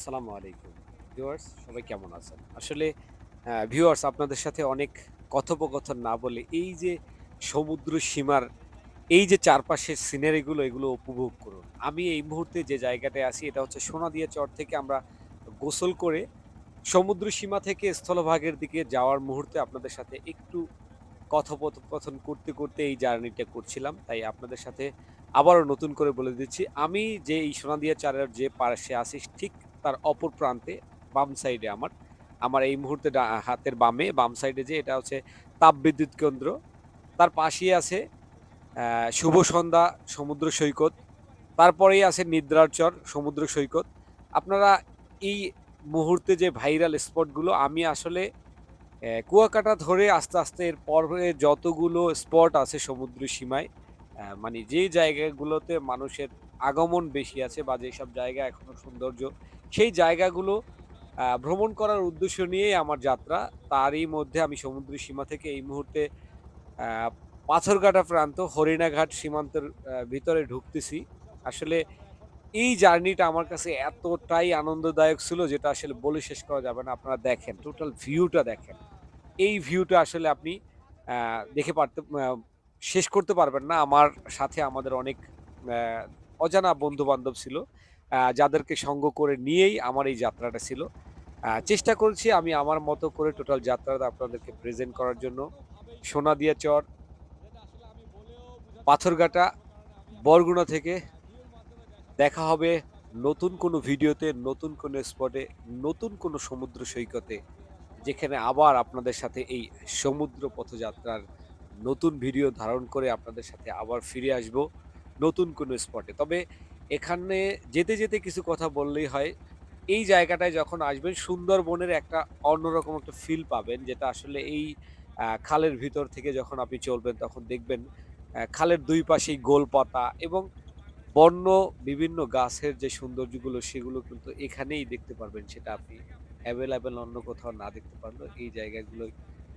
আসসালামু আলাইকুম। ভিউয়ার্স, সবাই কেমন আছেন? আসলে ভিউয়ার্স, আপনাদের সাথে অনেক কথোপকথন না বলে এই যে সমুদ্র সীমার, এই যে চারপাশের সিনারিগুলো এগুলো উপভোগ করুন। আমি এই মুহূর্তে যে জায়গাটায় আছি, এটা হচ্ছে সোনাদিয়া চর থেকে আমরা গোসল করে সমুদ্র সীমা থেকে স্থলভাগের দিকে যাওয়ার মুহূর্তে আপনাদের সাথে একটু কথোপকথন করতে করতে এই জার্নিটা করছিলাম। তাই আপনাদের সাথে আবারও নতুন করে বলে দিচ্ছি, আমি যে এই সোনাদিয়া চারের যে পাশে আছি, ঠিক তার অপর প্রান্তে, বাম সাইডে আমার। আমার এই মুহূর্তে হাতের বামে, বাম সাইডে যে, এটা হচ্ছে তাপবিদ্যুৎ কেন্দ্র। তার পাশেই আছে শুভ সন্ধ্যা সমুদ্র সৈকত। তারপরেই আছে নিদ্রার চর সমুদ্র সৈকত। আপনারা এই মুহূর্তে যে ভাইরাল স্পটগুলো আমি আসলে কুয়াকাটা ধরে আস্তে আস্তে এর পরে যতগুলো স্পট আছে সমুদ্র সীমায় মানে যে জায়গাগুলোতে মানুষের আগমন বেশি আছে বা যেসব জায়গা এখনও সৌন্দর্য, সেই জায়গাগুলো ভ্রমণ করার উদ্দেশ্য নিয়েই আমার যাত্রা। তারই মধ্যে আমি সমুদ্র সীমা থেকে এই মুহূর্তে পাথরঘাটা প্রান্ত, হরিণাঘাট সীমান্তের ভিতরে ঢুকতেছি। আসলে এই জার্নিটা আমার কাছে এতটাই আনন্দদায়ক ছিল যেটা আসলে বলে শেষ করা যাবে না। আপনারা দেখেন, টোটাল ভিউটা দেখেন। এই ভিউটা আসলে আপনি দেখে পারতে শেষ করতে পারবেন না। আমার সাথে আমাদের অনেক অজানা বন্ধু বান্ধব ছিল যাদেরকে সঙ্গ করে নিয়েই আমার এই যাত্রাটা ছিল। চেষ্টা করছি আমি আমার মতো করে টোটাল যাত্রাটা আপনাদেরকে প্রেজেন্ট করার জন্য। সোনাদিয়া চর, পাথরঘাটা, বরগুনা থেকে দেখা হবে নতুন কোনো ভিডিওতে, নতুন কোনো স্পটে নতুন কোনো সমুদ্র সৈকতে, যেখানে আবার আপনাদের সাথে এই সমুদ্র পথযাত্রার নতুন ভিডিও ধারণ করে আপনাদের সাথে আবার ফিরে আসব নতুন কোনো স্পটে। তবে এখানে যেতে যেতে কিছু কথা বললেই হয়, এই জায়গাটায় যখন আসবেন সুন্দরবনের একটা অন্যরকম একটা ফিল পাবেন, যেটা আসলে এই খালের ভিতর থেকে যখন আপনি চলবেন তখন দেখবেন খালের দুই পাশেই গোল পাতা এবং বন্য বিভিন্ন গাছের যে সৌন্দর্যগুলো সেগুলো কিন্তু এখানেই দেখতে পারবেন, সেটা আপনি অ্যাভেলেবেল অন্য কোথাও না দেখতে পারলেও এই জায়গাগুলো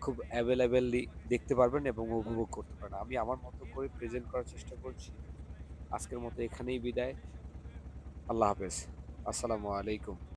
খুব অ্যাভেলেবেলি দেখতে পারবেন এবং উপভোগ করতে পারবেন। আমি আমার মতো করে প্রেজেন্ট করার চেষ্টা করছি। আজকের মতো এখানেই বিদায়। আল্লাহ হাফেজ। আসসালামু আলাইকুম।